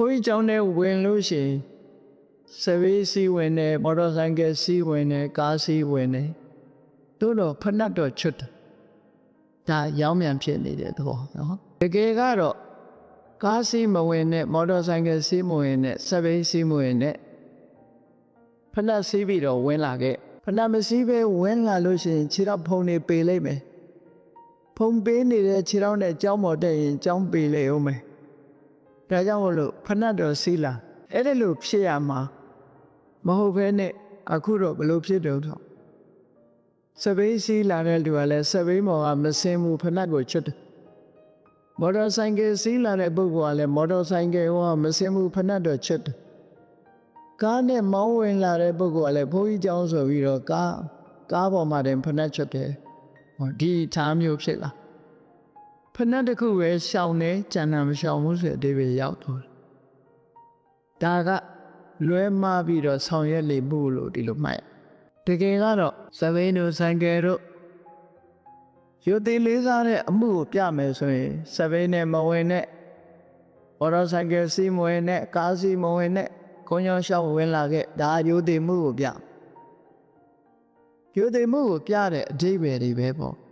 ဘုန်းကြီးကျောင်းထဲဝင်လို့ရှိရင်စပေးစီးဝင်တယ်မော်တော်ဆိုင်ကယ်စီးဝင်တယ်ကားစီးဝင်တယ်တို့တော့ဖဏတ်တော့ချွတ်တယ်ဒါရောင်းမြန်ဖြစ်နေတဲ့သဘောနော်တကယ်ကတော့ကားစီးမဝင်နဲ့မော်တော်ဆိုင်ကယ်စီးမဝင်နဲ့စပေးစီးမဝင်နဲ့ဖဏတ်စီးပြီးတော့ဝင်လာခဲ့ဖဏတ်မစီးပဲဝင်လာလို့ရှိရင်ခြေတော့ဖုံနေပေလိုက်မယ်ဖုံပေးနေတဲ့ခြေတော့နဲ့ကြောင်းပေါ်တက်ရင်ကြောင်းပေလေအောင်မယ် ဒါကြောင့်မလို့ဖဏတ်တော်စီလာအဲ့ဒါလို့ဖြစ်ရမှာမဟုတ်ဘဲနဲ့အခုတော့ဘလို့ဖြစ်တော့တော့စပိန်စီလာတဲ့လူကလည်းစပိန်မော်ကမစင်းဘူးဖဏတ်ကိုချွတ်တယ်မော်တော်ဆိုင်ကယ်စီးလာတဲ့ပုဂ္ဂိုလ်ကလည်းမော်တော်ဆိုင်ကယ်ဟောမစင်မှုဖဏတ်တော့ချက်တယ်။ကားနဲ့မောင်းဝင်လာတဲ့ပုဂ္ဂိုလ်ကလည်းဘိုးကြီးကြောင်းဆိုပြီးတော့ကားကားပေါ်မှာတင်ဖဏတ်ချက်တယ်။ဟောဒီသားမျိုးဖြစ်လား။ ဖဏတ်တစ်ခုပဲရှောင်းနေကြံတာမရှောင်ဘူးဆိုတဲ့အဓိပ္ပာယ်ရောက်တော့တယ်ဒါကလွဲမှားပြီးတော့ဆောင်ရွက်လေမှုလို့ဒီလိုမှတ်ရတကယ်ကတော့သဘိန်းတို့ဆိုင်ကယ်တို့ရုပ်သေးလေးစားတဲ့အမှုကိုပြမယ်ဆိုရင်သဘိန်းနဲ့မဝင်နဲ့ဘော်တော်ဆိုင်ကယ်စီးမဝင်နဲ့ကားစီးမဝင်နဲ့ခွန်ရောရှောင်းဝင်လာခဲ့ဒါရုပ်သေးမှုကိုပြရုပ်သေးမှုကိုပြတဲ့အဓိပ္ပာယ်တွေပဲပေါ့